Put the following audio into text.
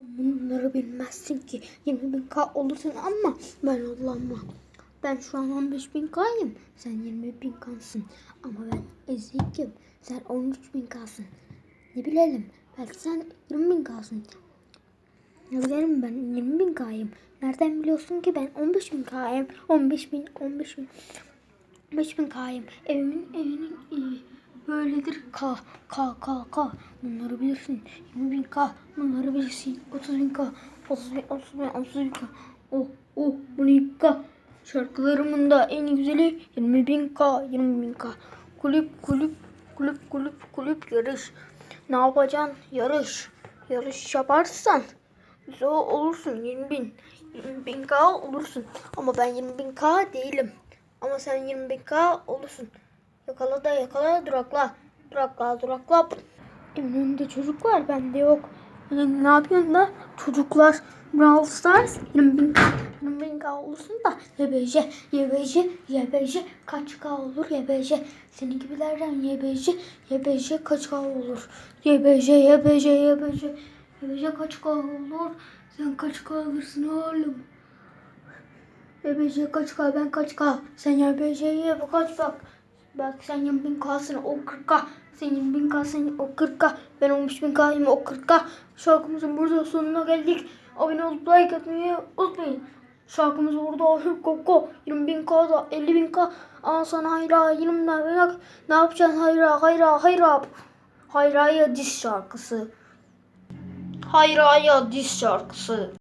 Bunları bilmezsin ki. 20 bin K olursun ama ben Allah'ıma. Ben şu an 15 bin K'yım. Sen 20 bin K'sın. Ama ben ezikim. Sen 13 bin K'sın. Ne bilelim. Belki sen 20 bin K'sın. Ne bilelim ben 20 bin K'yım. Nereden biliyorsun ki ben 15 bin K'yım. 15 bin, 15 bin. 15 bin K'yım. Evimin, evinin iyi. Böyledir K, K, K, K. Bunları bilirsin. 20 bin K. Bunları bilirsin. 30 bin K. 30 bin, 30 bin, 30 bin K. Oh, oh, bu ne K. Şarkılarımın da en güzeli 20 bin K, 20 bin K. Kulüp, kulüp, kulüp, kulüp, kulüp yarış. Ne yapacaksın? Yarış. Yarış yaparsan güzel olursun 20 bin. 20 bin K olursun. Ama ben 20 bin K değilim. Ama sen 20 bin K olursun. Yakala da yakala durakla. Durakla durakla. Önünde çocuk var bende yok. Ne yapıyorsun da çocuklar Brawl Stars 20 bin K. 20 bin K olursun da YBJ, YBJ, YBJ kaç K olur YBJ. Senin gibilerden YBJ, YBJ kaç K olur. YBJ, YBJ, YBJ, YBJ kaç K olur. Sen kaç K alırsın oğlum. YBJ kaç K ben kaç K. Sen YBJ'ye bu kaç bak. Bak sen 20 bin K'sın o 40K. Sen 20 bin K'sın o 40K. Ben 15 bin K'yım o 40K. Şarkımızın burada sonuna geldik. Abone olup like atmayı unutmayın. Şarkımız burada Ahır Koko. 20 bin K'da 50 bin K. Aa sana hayra 20 bin K. Ne yapacaksın hayra hayra hayra. Hayra'ya diz şarkısı. Hayra'ya diz şarkısı.